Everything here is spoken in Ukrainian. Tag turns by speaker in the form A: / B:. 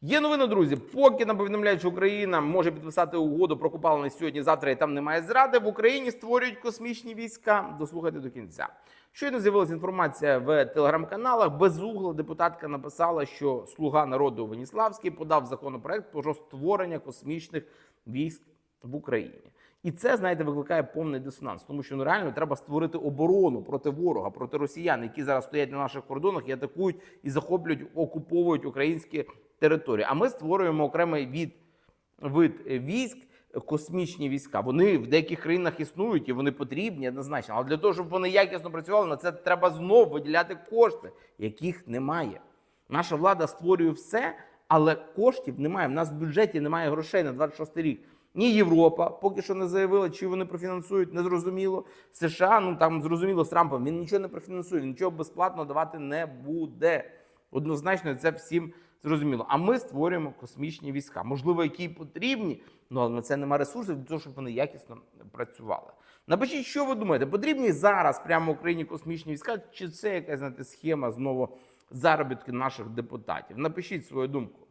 A: Є новина, друзі. Поки нам повідомляють, що Україна може підписати угоду про купалини сьогодні-завтра, і там немає зради. В Україні створюють космічні війська. Дослухайте до кінця. Щойно з'явилася інформація в телеграм-каналах. Безугла депутатка написала, що слуга народу Веніславський подав законопроект про створення космічних військ в Україні. І це, знаєте, викликає повний дисонанс, тому що ну реально треба створити оборону проти ворога, проти росіян, які зараз стоять на наших кордонах і атакують і захоплюють, окуповують українські території. А ми створюємо окремий від вид військ. Космічні війська вони в деяких країнах існують і вони потрібні однозначно. Але для того, щоб вони якісно працювали, на це треба знову виділяти кошти, яких немає. Наша влада створює все, але коштів немає. В нас в бюджеті немає грошей на 26 рік. Ні Європа поки що не заявила, чи вони профінансують, не зрозуміло. США, ну там зрозуміло з Трампом, він нічого не профінансує, нічого безплатно давати не буде. Однозначно, це всім зрозуміло. А ми створюємо космічні війська, можливо, які потрібні, ну але на це немає ресурсів для того, щоб вони якісно працювали. Напишіть, що ви думаєте, потрібні зараз прямо Україні космічні війська, чи це якась знаєте, схема знову заробітки наших депутатів? Напишіть свою думку.